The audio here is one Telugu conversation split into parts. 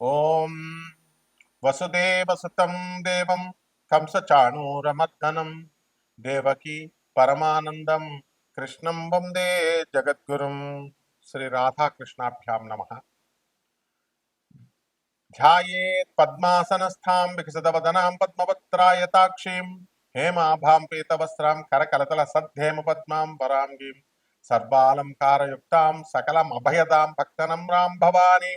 ॐ कंस देवं कंसचाणूरमर्दनं, देवकी परमानन्दं, कृष्ण वंदे जगद्गु श्रीराधाकृष्णाभ्यां नमः। ध्यायेत् पद्मासनस्थां विकसितवदनां पद्मपत्रायताक्षीं हेमाभां पीतवस्त्रां करकलतलसद्धेमपद्मां वराङ्गीं सर्वालङ्कारयुक्तां सकलमभयदां भक्तनं रां भवानीं।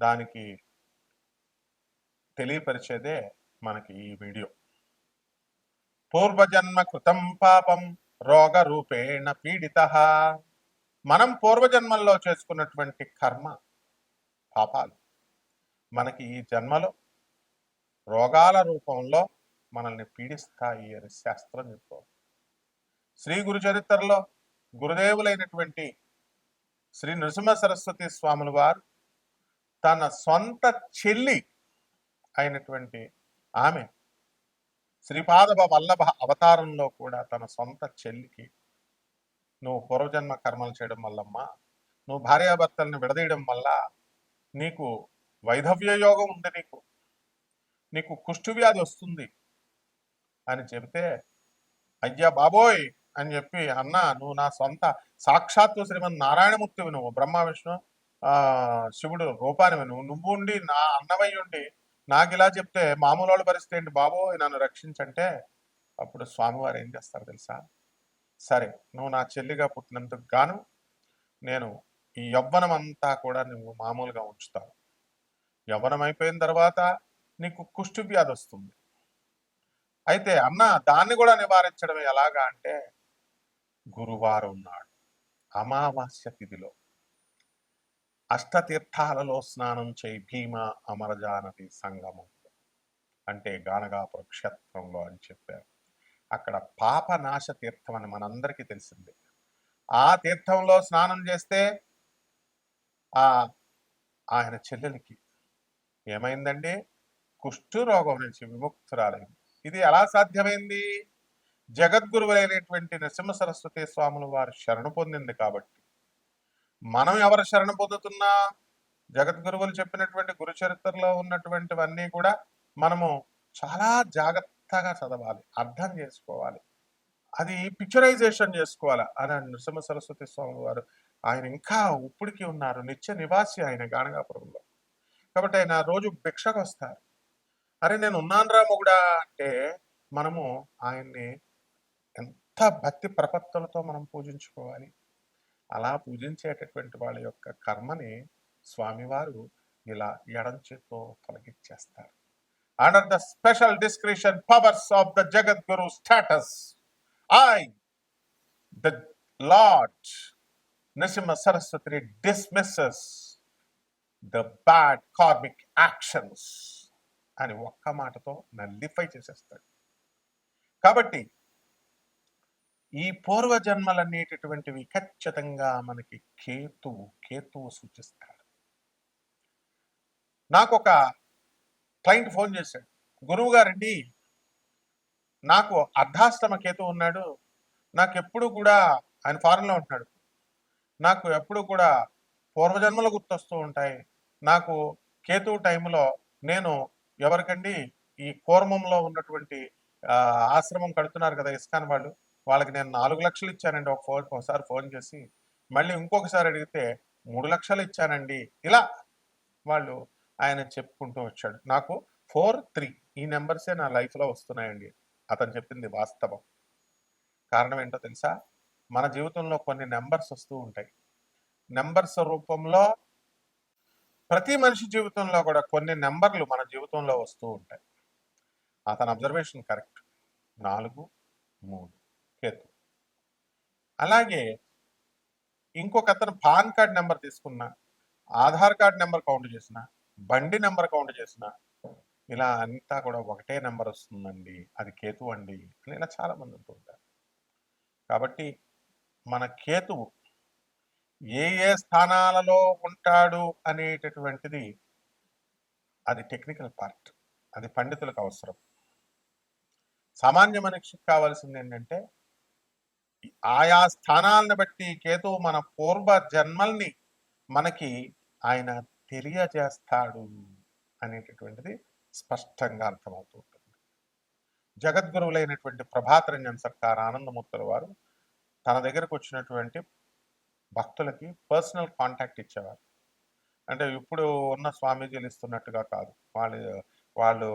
దానికి తెలియపరిచేదే మనకి ఈ వీడియో. పూర్వజన్మ కృతం పాపం రోగ రూపేణ పీడిత. మనం పూర్వజన్మల్లో చేసుకున్నటువంటి కర్మ పాపాలు. మనకి ఈ జన్మలో రోగాల రూపంలో మనల్ని పీడిస్తాయి అని శాస్త్రం చెప్పుకోవాలి శ్రీ గురు చరిత్రలో గురుదేవులైనటువంటి శ్రీ నృసింహ సరస్వతి స్వాముల వారు తన సొంత చెల్లి అయినటువంటి ఆమె శ్రీపాద వల్లభ అవతారంలో కూడా తన సొంత చెల్లికి నువ్వు పూర్వజన్మ కర్మలు చేయడం వల్లమ్మా నువ్వు భార్యాభర్తల్ని విడదీయడం వల్ల నీకు వైధవ్య యోగం ఉంది నీకు. నీకు కుష్ఠువ్యాధి వస్తుంది అని చెబితే అయ్యా బాబోయ్ అని చెప్పి అన్న నువ్వు నా సొంత సాక్షాత్తు శ్రీమన్ నారాయణమూర్తివి నువ్వు బ్రహ్మ విష్ణు శివుడు రూపాన్ని నువ్వు నువ్వు ఉండి నా అన్నమై ఉండి నాకు ఇలా చెప్తే మామూలు వాళ్ళ పరిస్థితి ఏంటి బాబో? నన్ను రక్షించంటే అప్పుడు స్వామివారు ఏం చేస్తారు తెలుసా? సరే నువ్వు నా చెల్లిగా పుట్టినందుకు గాను నేను ఈ యవ్వనం అంతా కూడా నువ్వు మామూలుగా ఉంచుతావు. యవ్వనం అయిపోయిన తర్వాత నీకు కుష్టి వ్యాధి వస్తుంది. అయితే అన్న దాన్ని కూడా నివారించడం ఎలాగా అంటే గురువారం నాడు అమావాస్య తిథిలో అష్టతీర్థాలలో స్నానం చేయి భీమ అమరజానది సంగమం అంటే గానగాపుర క్షేత్రంలో అని చెప్పారు. అక్కడ పాపనాశ తీర్థం అని మనందరికీ తెలిసిందే. ఆ తీర్థంలో స్నానం చేస్తే ఆ ఆయన చెల్లెలికి ఏమైందండి? కుష్ఠు రోగం నుంచి విముక్తురాలైంది. ఇది ఎలా సాధ్యమైంది? జగద్గురువులైనటువంటి నరసింహ సరస్వతి స్వాముల వారు శరణు పొందింది కాబట్టి మనం ఎవరు శరణ పొందుతున్నా జగద్గురువులు చెప్పినటువంటి గురు చరిత్రలో ఉన్నటువంటివన్నీ కూడా మనము చాలా జాగ్రత్తగా చదవాలి అర్థం చేసుకోవాలి. అది పిక్చరైజేషన్ చేసుకోవాలి. అని నృసింహ సరస్వతి స్వామి వారు ఆయన ఇంకా ఉప్పుడికి ఉన్నారు. నిత్య నివాసి ఆయన గానగాపురంలో. కాబట్టి ఆయన రోజు భిక్షకు వస్తారు. అరే నేను ఉన్నాను రా మొగుడా అంటే మనము ఆయన్ని ఎంత భక్తి ప్రపత్తులతో మనం పూజించుకోవాలి. అలా పూజించేటటువంటి వాళ్ళ యొక్క కర్మని స్వామివారు ఇలా ఎడం చేత్తో తొలగించేస్తారు. Under the special description powers of the Jagadguru status I the lord Narasimha Saraswati dismisses the bad karmic actions అని ఒక్క మాటతో నల్లిఫై చేసేస్తాడు. కాబట్టి ఈ పూర్వజన్మలనేటటువంటివి ఖచ్చితంగా మనకి కేతువు కేతువు సూచిస్తాడు. నాకు ఒక క్లయింట్ ఫోన్ చేశాడు. గురువు గారండి నాకు అర్ధాశ్రమ కేతు ఉన్నాడు. నాకు ఎప్పుడు కూడా ఆయన ఫారెన్లో ఉంటున్నాడు నాకు ఎప్పుడు కూడా పూర్వజన్మలు గుర్తొస్తూ ఉంటాయి. నాకు కేతు టైంలో నేను ఎవరికండి ఈ కూర్మంలో ఉన్నటువంటి ఆశ్రమం కడుతున్నారు కదా ఇస్కాన్ వాళ్ళు. వాళ్ళకి నేను నాలుగు లక్షలు ఇచ్చానండి ఒక ఫోన్ ఒకసారి ఫోన్ చేసి. మళ్ళీ ఇంకొకసారి అడిగితే మూడు లక్షలు ఇచ్చానండి. ఇలా వాళ్ళు ఆయన చెప్పుకుంటూ వచ్చాడు. నాకు ఫోర్ త్రీ ఈ నెంబర్సే నా లైఫ్లో వస్తున్నాయండి. అతను చెప్పింది వాస్తవం. కారణం ఏంటో తెలుసా? మన జీవితంలో కొన్ని నెంబర్స్ వస్తూ ఉంటాయి. నెంబర్స్ రూపంలో ప్రతి మనిషి జీవితంలో కూడా కొన్ని నెంబర్లు మన జీవితంలో వస్తూ ఉంటాయి. అతని అబ్జర్వేషన్ కరెక్ట్. నాలుగు మూడు. కేతు అలాగే ఇంకొక అతను పాన్ కార్డ్ నెంబర్ తీసుకున్న ఆధార్ కార్డ్ నెంబర్ కౌంట్ చేసిన బండి నెంబర్ కౌంట్ చేసిన ఇలా అంతా కూడా ఒకటే నెంబర్ వస్తుందండి అది కేతు అండి అని ఇలా చాలా మంది ఉంటారు. కాబట్టి మన కేతువు ఏ ఏ స్థానాలలో ఉంటాడు అనేటటువంటిది అది టెక్నికల్ పార్ట్ అది పండితులకు అవసరం. సామాన్య మనిషికి కావాల్సింది ఏంటంటే ఆయా స్థానాలను బట్టి కేతు మన పూర్వ జన్మల్ని మనకి ఆయన తెలియజేస్తాడు అనేటటువంటిది స్పష్టంగా అర్థమవుతూ ఉంటుంది జగద్గురువులైనటువంటి ప్రభాతరంజన్ సర్కార్ ఆనందమూర్తుల వారు తన దగ్గరకు వచ్చినటువంటి భక్తులకి పర్సనల్ కాంటాక్ట్ ఇచ్చేవారు. అంటే ఇప్పుడు ఉన్న స్వామీజీలు ఇస్తున్నట్టుగా కాదు. వాళ్ళు వాళ్ళు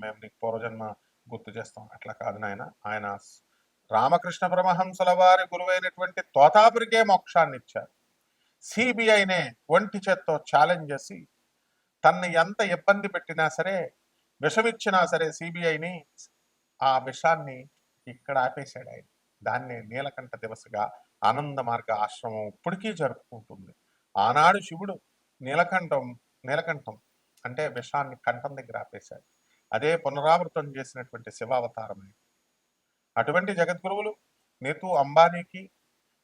మేము నీకు పూర్వజన్మ గుర్తు చేస్తాం. అట్లా కాదు నాయన. ఆయన రామకృష్ణ పరమహంసుల వారి గురువైనటువంటి తోతాపురికే మోక్షాన్ని ఇచ్చారు సిబిఐనే ఒంటి చేత్తో ఛాలెంజ్ చేసి తన్ని ఎంత ఇబ్బంది పెట్టినా సరే విషమిచ్చినా సరే సిబిఐని ఆ విషాన్ని ఇక్కడ ఆపేశాడు ఆయన. దాన్ని నీలకంఠ దివసగా ఆనంద మార్గ ఆశ్రమం ఇప్పటికీ జరుపుకుంటుంది. ఆనాడు శివుడు నీలకంఠం నీలకంఠం అంటే విషాన్ని కంఠం దగ్గర ఆపేశాడు. అదే పునరావృతం చేసినటువంటి శివావతారమే అటువంటి జగద్గురువులు నీతు అంబానీకి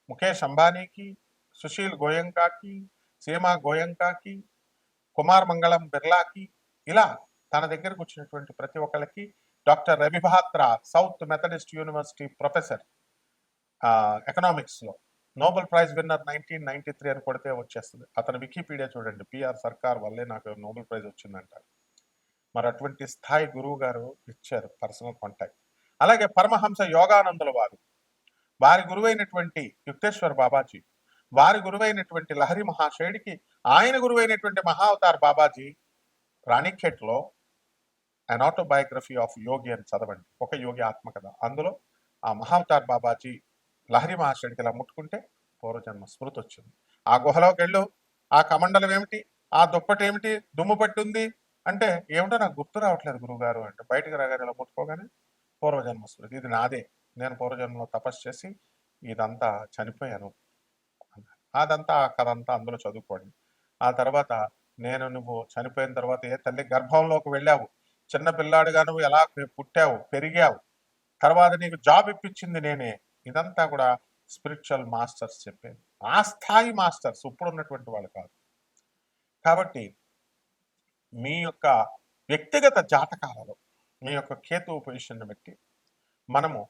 ముఖేష్ అంబానీకి సుశీల్ గోయంకాకి సీమా గోయంకాకి కుమార్ మంగళం బిర్లాకి ఇలా తన దగ్గరకు వచ్చినటువంటి ప్రతి ఒక్కరికి doctor Ravi Batra South Methodist University professor ఎకనామిక్స్లో. Nobel prize winner nineteen ninety three అని కొడితే వచ్చేస్తుంది. అతను వికీపీడియా చూడండి. పిఆర్ సర్కార్ వల్లే నాకు నోబెల్ ప్రైజ్ వచ్చిందంటారు మరి అటువంటి స్థాయి గురువు గారు ఇచ్చారు పర్సనల్ కాంటాక్ట్. అలాగే పరమహంస యోగానందుల వారు. వారి గురువైనటువంటి యుక్తేశ్వర్ బాబాజీ వారి గురువైనటువంటి లహరి మహాశయుడికి ఆయన గురువైనటువంటి మహావతార్ బాబాజీ రాణిఖేట్లో అన్ ఆటోబయోగ్రఫీ ఆఫ్ యోగి అని చదవండి. ఒక యోగి ఆత్మకథ. అందులో ఆ మహావతార్ బాబాజీ లహరి మహాశయుడికి ఇలా ముట్టుకుంటే పూర్వజన్మ స్మృతి వచ్చింది ఆ గుహలోకి వెళ్ళు. ఆ కమండలం ఏమిటి? ఆ దుప్పటి ఏమిటి? దుమ్ము పట్టి ఉంది అంటే ఏమిటో నాకు గుర్తు రావట్లేదు గురువుగారు అంటే బయటకు రాగానే ఇలా ముట్టుకోగానే పూర్వజన్మ స్మృతి ఇది నాదే. నేను పూర్వజన్మలో తపస్సు చేసి ఇదంతా చనిపోయాను అదంతా ఆ కథ అంతా అందులో చదువుకోండి. ఆ తర్వాత నేను నువ్వు చనిపోయిన తర్వాత ఏ తల్లి గర్భంలోకి వెళ్ళావు? చిన్న పిల్లాడుగా నువ్వు ఎలా పుట్టావు? పెరిగావు? తర్వాత నీకు జాబ్ ఇప్పించింది నేనే. ఇదంతా కూడా స్పిరిచువల్ మాస్టర్స్ చెప్పేది. ఆ స్థాయి మాస్టర్స్ ఇప్పుడు ఉన్నటువంటి వాళ్ళు కాదు. కాబట్టి మీ యొక్క వ్యక్తిగత జాతకాలలో మీ యొక్క కేతు పొజిషన్ని బట్టి మనము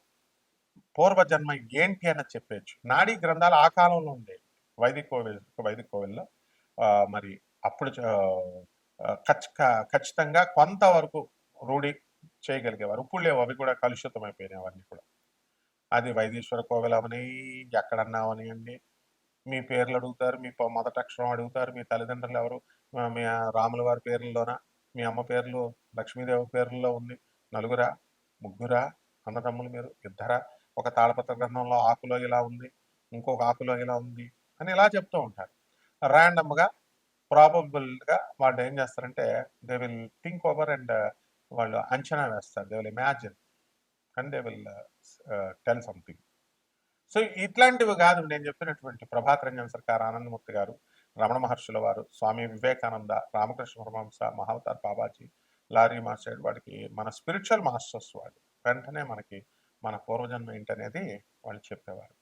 పూర్వజన్మ ఏంటి అని చెప్పేయచ్చు. నాడీ గ్రంథాలు ఆ కాలంలో ఉండేవి వైదిక కోవిల్ వైదిక కోవిల్లో మరి అప్పుడు చ- ఖచ్చితంగా కొంతవరకు రూఢి చేయగలిగేవారు. ఇప్పుడు లేవు అవి కూడా కలుషితం అయిపోయినాయి అవన్నీ కూడా. అది వైదీశ్వర కోవిల్ అవని ఎక్కడన్నా అవనియండి మీ పేర్లు అడుగుతారు మీ మొదట అక్షరం అడుగుతారు మీ తల్లిదండ్రులు ఎవరు మీ రాముల వారి పేర్లలోన? మీ అమ్మ పేర్లు లక్ష్మీదేవి పేర్లలో ఉంది నలుగురా ముగ్గురా అన్నదమ్ములు మీరు ఇద్దరా? ఒక తాళపత్ర గ్రంథంలో ఆకులో ఇలా ఉంది ఇంకొక ఆకులో ఇలా ఉంది అని ఇలా చెప్తూ ఉంటారు. ర్యాండమ్గా ప్రాబబుల్గా వాళ్ళు ఏం చేస్తారంటే they will think over and వాళ్ళు అంచనా వేస్తారు. They will imagine and they will tell something so ఇట్లాంటివి కాదు. నేను చెప్పినటువంటి ప్రభాత్ రంజన్ సర్కార్ ఆనందమూర్తి గారు రమణ మహర్షుల వారు స్వామి వివేకానంద రామకృష్ణ పరమహంస మహావతార్ బాబాజీ లారీ మాస్టర్ వాడికి మన స్పిరిచువల్ మాస్టర్స్ వాళ్ళు. వెంటనే మనకి మన పూర్వజన్మ ఏంటనేది వాళ్ళు చెప్పేవారు.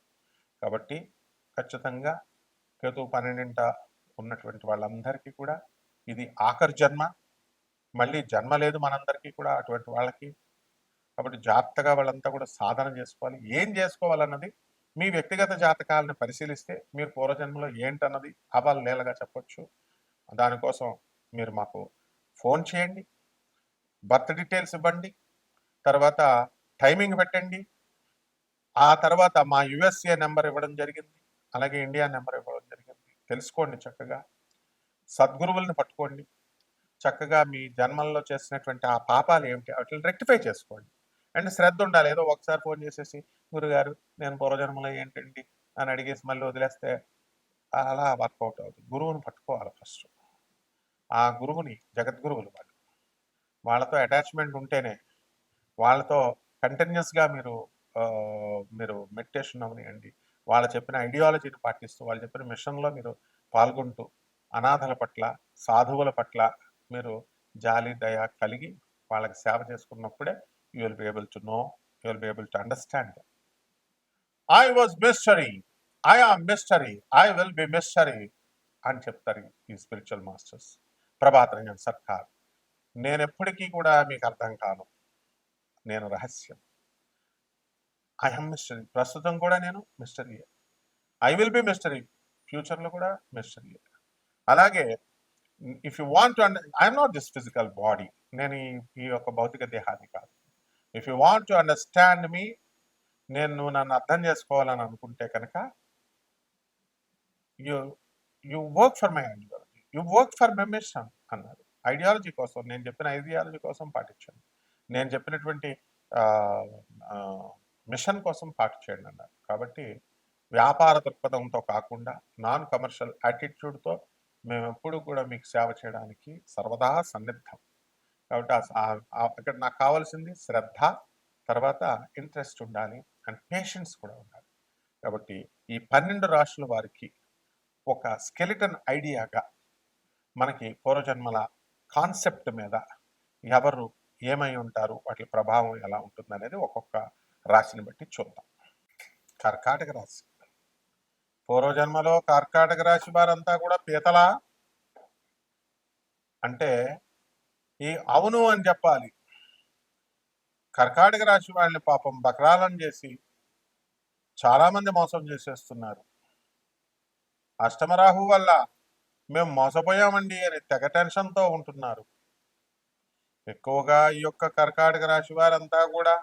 కాబట్టి ఖచ్చితంగా కేతు పన్నెండింట ఉన్నటువంటి వాళ్ళందరికీ కూడా ఇది ఆఖరి జన్మ. మళ్ళీ జన్మ లేదు మనందరికీ కూడా అటువంటి వాళ్ళకి. కాబట్టి జాగ్రత్తగా వాళ్ళంతా కూడా సాధన చేసుకోవాలి. ఏం చేసుకోవాలన్నది మీ వ్యక్తిగత జాతకాలను పరిశీలిస్తే మీరు పూర్వజన్మలో ఏంటన్నది అవాలు నేలగా చెప్పొచ్చు. దానికోసం మీరు మాకు ఫోన్ చేయండి. బర్త్ డీటెయిల్స్ ఇవ్వండి. తర్వాత టైమింగ్ పెట్టండి. ఆ తర్వాత మా యుఎస్ఏ నెంబర్ ఇవ్వడం జరిగింది. అలాగే ఇండియా నెంబర్ ఇవ్వడం జరిగింది. తెలుసుకోండి చక్కగా. సద్గురువుల్ని పట్టుకోండి. చక్కగా మీ జన్మల్లో చేసినటువంటి ఆ పాపాలు ఏమిటి? వాటిని రెక్టిఫై చేసుకోండి. అండ్ శ్రద్ధ ఉండాలి ఏదో ఒకసారి ఫోన్ చేసేసి గురుగారు నేను పూర్వజన్మలో ఏంటండి? అని అడిగేసి మళ్ళీ వదిలేస్తే అలా వర్కౌట్ అవుతుంది. గురువుని పట్టుకోవాలి ఫస్ట్. ఆ గురువుని జగద్గురువులు వాళ్ళు. వాళ్ళతో అటాచ్మెంట్ ఉంటేనే వాళ్ళతో కంటిన్యూస్గా మీరు మీరు మెడిటేషన్ అవనియండి. వాళ్ళు చెప్పిన ఐడియాలజీని పాటిస్తూ వాళ్ళు చెప్పిన మిషన్లో మీరు పాల్గొంటూ అనాథల పట్ల సాధువుల పట్ల మీరు జాలి దయ కలిగి వాళ్ళకి సేవ చేసుకున్నప్పుడే you will be able to know you will be able to understand I was mystery I am mystery I will be mystery అని చెప్తారు ఈ స్పిరిచువల్ మాస్టర్స్ ప్రభాత్ రంజన్ సర్కార్ నేను ఎప్పటికీ కూడా మీకు అర్థం కాను. నేను రహస్యం. ఐ హమ్ మిస్టరీ ప్రస్తుతం కూడా నేను mystery I will be mystery ఫ్యూచర్లో కూడా మిస్టరీ అలాగే if you want to under I'm not this physical body నేను ఈ ఈ యొక్క భౌతిక దేహాన్ని కాదు. If you want to understand మీ నేను నువ్వు నన్ను అర్థం చేసుకోవాలని అనుకుంటే కనుక you you work for my ideology you work for my mission అన్నారు. ఐడియాలజీ కోసం నేను చెప్పిన ఐడియాలజీ కోసం పాటించండి. నేను చెప్పినటువంటి మిషన్ కోసం పాటించండి అన్నారు. కాబట్టి వ్యాపార దృక్పథంతో కాకుండా నాన్ కమర్షియల్ యాటిట్యూడ్తో మేము ఎప్పుడు కూడా మీకు సేవ చేయడానికి సర్వదా సన్నిద్ధం. కాబట్టి అక్కడ నాకు కావాల్సింది శ్రద్ధ తర్వాత ఇంట్రెస్ట్ ఉండాలి అండ్ పేషెన్స్ కూడా ఉండాలి. కాబట్టి ఈ పన్నెండు రాశుల వారికి ఒక స్కెలిటన్ ఐడియాగా మనకి పూర్వజన్మల కాన్సెప్ట్ మీద ఎవరు ఏమై ఉంటారు వాటి ప్రభావం ఎలా ఉంటుంది అనేది ఒక్కొక్క రాశిని బట్టి చూద్దాం. కర్కాటక రాశి. పూర్వజన్మలో కర్కాటక రాశి వారంతా కూడా పీతల? అంటే ఈ అవును అని చెప్పాలి. కర్కాటక రాశి వాళ్ళని పాపం బకరాలను చేసి చాలామంది మోసం చేసేస్తున్నారు. అష్టమరాహు వల్ల మేము మోసపోయామండి అని తెగ టెన్షన్తో ఉంటున్నారు. ఎక్కువగా ఈ యొక్క కర్కాటక రాశి వారంతా కూడా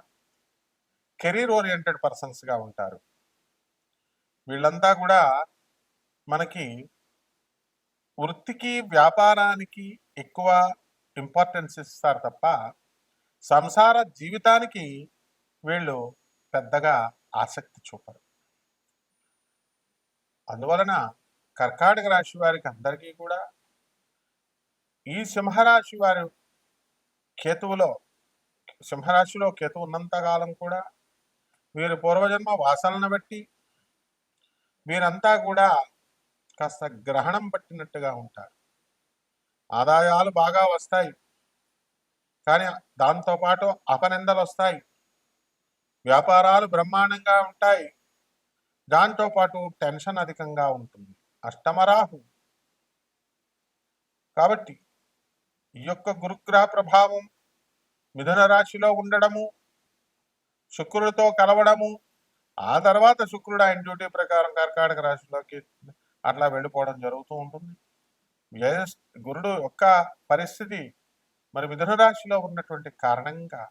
కెరీర్ ఓరియంటెడ్ పర్సన్స్గా ఉంటారు. వీళ్ళంతా కూడా మనకి వృత్తికి వ్యాపారానికి ఎక్కువ ఇంపార్టెన్స్ ఇస్తారు తప్ప సంసార జీవితానికి వీళ్ళు పెద్దగా ఆసక్తి చూపరు. అందువలన కర్కాటక రాశి వారికి అందరికీ కూడా ఈ సింహరాశి వారి కేతువులో సింహరాశిలో కేతు ఉన్నంత కాలం కూడా వీరు పూర్వజన్మ వాసనను బట్టి వీరంతా కూడా కాస్త గ్రహణం పట్టినట్టుగా ఉంటారు. ఆదాయాలు బాగా వస్తాయి. కానీ దాంతోపాటు అపనిందలు వస్తాయి. వ్యాపారాలు బ్రహ్మాండంగా ఉంటాయి. దాంతోపాటు టెన్షన్ అధికంగా ఉంటుంది. అష్టమరాహు. కాబట్టి ఈ యొక్క గురుగ్రహ ప్రభావం మిథున రాశిలో ఉండడము శుక్రుడితో కలవడము ఆ తర్వాత శుక్రుడు ఆయన డ్యూటీ ప్రకారం కర్కాటక రాశిలోకి అట్లా వెళ్ళిపోవడం జరుగుతూ ఉంటుంది. గురుడు యొక్క పరిస్థితి మరి మిథున రాశిలో ఉన్నటువంటి కారణంగా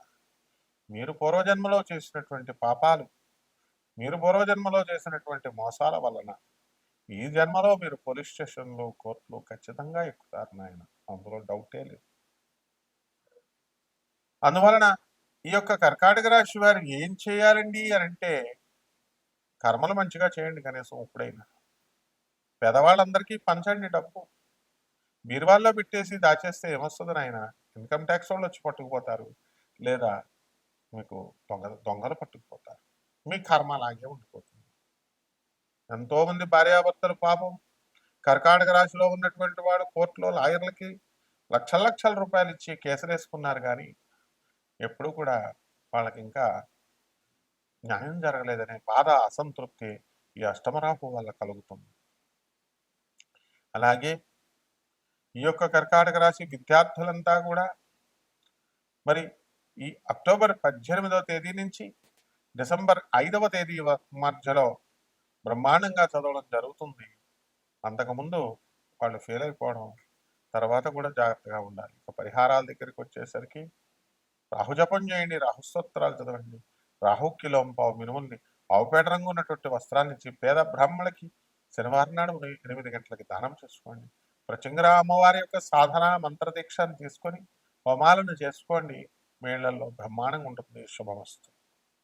మీరు పూర్వజన్మలో చేసినటువంటి పాపాలు మీరు పూర్వజన్మలో చేసినటువంటి మోసాల వలన ఈ జన్మలో మీరు పోలీస్ స్టేషన్లు కోర్టులు ఖచ్చితంగా ఎక్కుతారు నాయన. అందులో డౌటే లేదు. అందువలన ఈ యొక్క కర్కాటక రాశి వారు ఏం చేయాలండి అని అంటే కర్మలు మంచిగా చేయండి కనీసం ఇప్పుడైనా. పెదవాళ్ళందరికీ పంచండి డబ్బు. బీరువాల్లో పెట్టేసి దాచేస్తే ఏమొస్తుంది నాయన? ఇన్కమ్ ట్యాక్స్ వాళ్ళు వచ్చి పట్టుకుపోతారు. లేదా మీకు దొంగ దొంగలు పట్టుకుపోతారు. మీ కర్మ అలాగే ఉండిపోతుంది. ఎంతోమంది భార్యాభర్తలు పాపం కర్కాటక రాశిలో ఉన్నటువంటి వాడు కోర్టులో లాయర్లకి లక్షల లక్షల రూపాయలు ఇచ్చి కేసులు వేసుకున్నారు కానీ ఎప్పుడు కూడా వాళ్ళకి ఇంకా న్యాయం జరగలేదనే బాధ అసంతృప్తి ఈ అష్టమరాహు వల్ల కలుగుతుంది. అలాగే ఈ యొక్క కర్కాటక రాశి విద్యార్థులంతా కూడా మరి ఈ అక్టోబర్ పద్దెనిమిదవ తేదీ నుంచి డిసెంబర్ ఐదవ తేదీ మధ్యలో బ్రహ్మాండంగా చదవడం జరుగుతుంది. అంతకుముందు వాళ్ళు ఫెయిల్ అయిపోవడం తర్వాత కూడా జాగ్రత్తగా ఉండాలి. ఇక పరిహారాల దగ్గరికి వచ్చేసరికి రాహుజపం చేయండి రాహుస్తోత్రాలు చదవండి రాహుకిలోం పావు మినుముల్ని ఆవుపేట రంగు ఉన్నటువంటి వస్త్రాన్ని పేద బ్రాహ్మణులకి శనివారం నాడు ఎనిమిది గంటలకి దానం చేసుకోండి. ప్రచంగర అమ్మవారి యొక్క సాధన మంత్ర దీక్షను తీసుకొని హోమాలను చేసుకోండి. మేళ్ళలో బ్రహ్మాండంగా ఉంటుంది. శుభమస్తు.